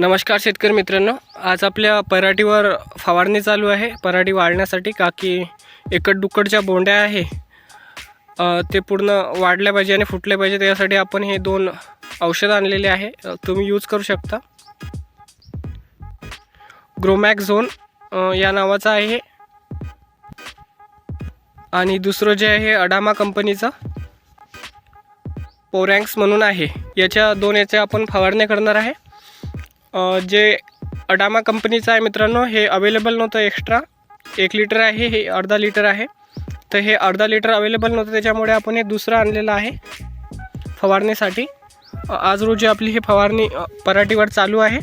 नमस्कार शेतकरी मित्रांनो. आज आपल्या पराठीवर फवारणी चालू आहे. पराठी वाढण्यासाठी काकी एकट दुक्कडच्या बोंड्या आहे. ते पूर्ण वाढल्या पाहिजे आणि फुटले पाहिजे त्यासाठी आपण हे दोन औषध आणलेले आहे. तुम्ही यूज करू शकता. ग्रोमॅक झोन या नावाचं आहे. आणि दुसरं जे आहे अडामा कंपनीचं पोरँक्स म्हणून आहे. याच्या दोन याच्या आपण फवारण्या करणार आहे. जे अडामा कंपनीचं आहे मित्रांनो हे अवेलेबल नव्हतं एक्स्ट्रा एक लिटर आहे हे अर्धा लिटर आहे. तर हे अर्धा लिटर अवेलेबल नव्हतं त्याच्यामुळे आपण हे दुसरं आणलेलं आहे फवारणीसाठी. आज रोजी आपली ही फवारणी पराठीवर चालू आहे.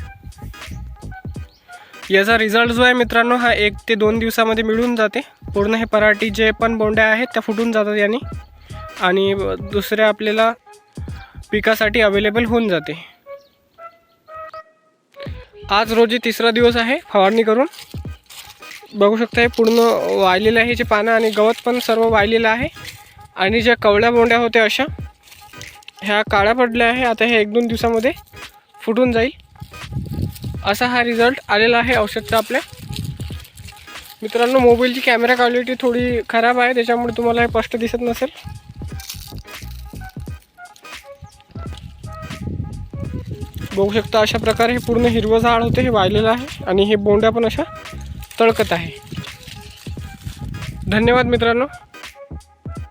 याचा रिझल्ट जो आहे मित्रांनो हा एक ते दोन दिवसामध्ये मिळून जाते. पूर्ण हे पराठी जे पण बोंड्या आहेत त्या फुटून जातात यांनी. आणि दुसऱ्या आपल्याला पिकासाठी अवेलेबल होऊन जाते. आज रोजी तिसरा दिवस आहे फवारणी करून. बघू शकता हे पूर्ण वाळलेलं आहे जे पानं आणि गवत पण सर्व वाळलेलं आहे. आणि ज्या कवळ्या बोंड्या होत्या अशा ह्या काळ्या पडल्या आहे. आता हे एक दोन दिवसामध्ये फुटून जाईल. असा हा रिझल्ट आलेला आहे औषधचा आपल्या. मित्रांनो मोबाईलची कॅमेरा क्वालिटी थोडी खराब आहे त्याच्यामुळे तुम्हाला हे स्पष्ट दिसत नसेल. बघू शकता अशा प्रकारे हे पूर्ण हिरवं झाड होते हे वाळलेलं आहे आणि हे बोंड्या पण अशा तळकत आहे. धन्यवाद मित्रांनो.